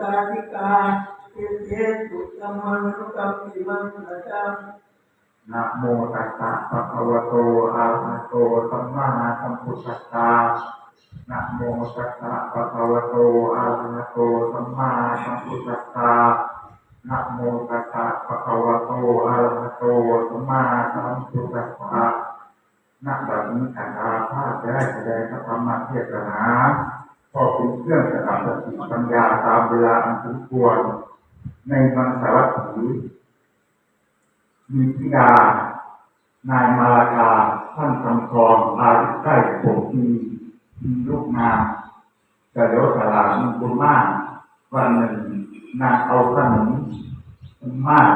กาธิกาเอเยสุตัมมันุกัมปิมังนะโมตัสสะภะคะวะโตอะระหะโตสัมมาสัมพุทธัสสะนะโมตัสสะภะคะวะโตอะระหะโตสัมมาสัมพุทธัสสะนะโมตัสสะภะคะวะโตอะระหะโตสัมมาสัมพุทธัสสะณบัดนี้อาจารย์ภาพจะได้แสดงพระธรรมเทศนา เป็นเครื่องประดับสติปัญญาตามเวลาอันสมควร ในวันสวัสดีมีธิดานายมาลากาท่านคำทองอายุใกล้ผมทีมีลูกนามกระโดดสลามีบุญมาก วันหนึ่งนางเอาขนมมาก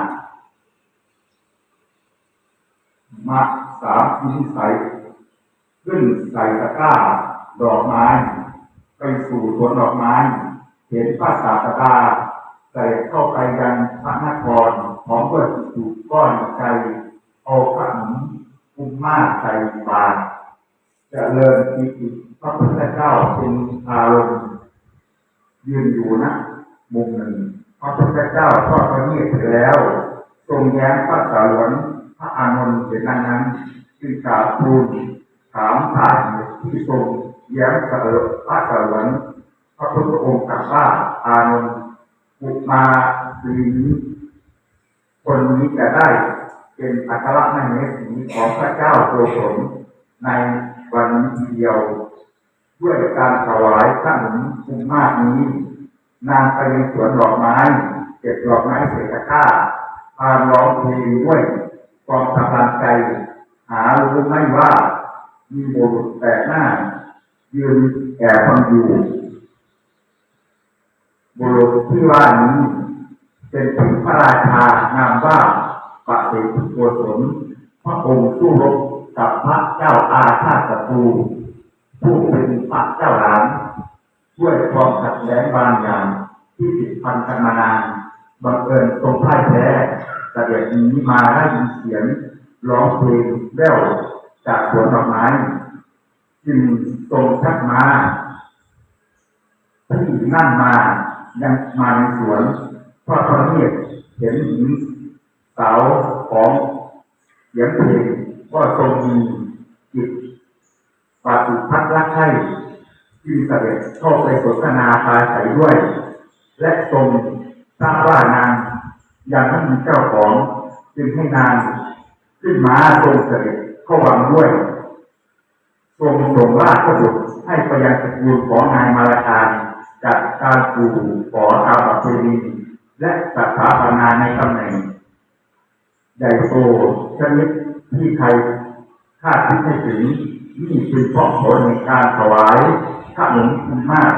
มาสามชิ้นใส่ขึ้นใส่ตะกร้า ดอกไม้ ไปสู่สวนดอกไม้ เห็นพระศาสดาใส่เข้าไปยังพระนครพร้อมด้วยสุก้อนใจเอาขนมคุ้มมากใส่บาตรเจริญปิติพระพุทธเจ้าเป็นอารมณ์ยืนอยู่นะมุมหนึ่งพระพุทธเจ้าทอดพระเนตรไปแล้ว ทรงแย้มพระสาวรพระอานนท์เห็นดังนั้นจึงกราบทูลถามสาเหตุที่ทรง แย้มสาวรพระสาวรพระพุทธองค์ตรัสว่าอานนท์อุมาปีนี้คนนี้จะได้เป็นอัครมเหสีของพระเจ้าโกศลในวันนี้เดียว ด้วยการถวายขนมคุ้มมากนี้ นางไปยังสวนดอกไม้เก็บดอกไม้เศษตะกร้าพานร้องเพลงด้วยความสบายใจ หารู้ไม่ว่ามีบุรุษแปลกหน้า ยืนแอบฟังอยู่บุรุษที่ว่านี้เป็นถึงพระราชานามว่าปะเสกโกศลพระองค์สู้รบกับพระเจ้าอาชาติศัตรูผู้เป็นพระเจ้าหลานด้วยความขัดแย้งบางอย่างที่ติดพันกันมานานบังเอิญทรงพ่ายแพ้เสด็จหนีมาได้ยินเสียงร้องเพลงแว่วจากสวนดอกไม้ จึงทรงชักมาที่นั่นมายังมาในสวนพระพระเนตรเห็นหญิงสาวของเสียงเพลงก็ทรงมีจิตปฏิพัทธ์รักใคร่จึงเสด็จเข้าไปสนทนาปาศัยด้วย และทรงทราบว่านางยังไม่มีเจ้าของ จึงให้นางขึ้นมาทรงเสด็จเข้าวังด้วย ทรงส่งราชบุตรให้ไปยังสกุลของนายมาลาการจัดการปลูกขอตามประเพณีและสถาปนาในตำแหน่งใหญ่โตชนิดที่ใครคาดคิดไม่ถึงนี่คือเพราะผลในการถวายขนมคุณมาก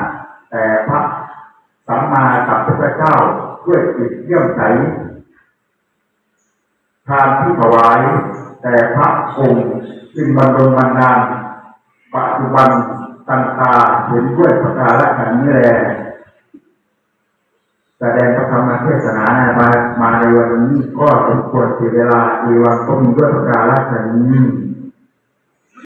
แต่พระสัมมาสัมพุทธเจ้าด้วยจิตเยี่ยมใสทานที่ถวาย แต่พระองค์จึงบรรลงบันดาล ปัจจุบันตังตาเห็นด้วยประการละกันนี้แลแสดงพระธรรมเทศนามามาในวันนี้ก็สมควรเสียเวลาอีวันก็มีด้วยประการละกันนี้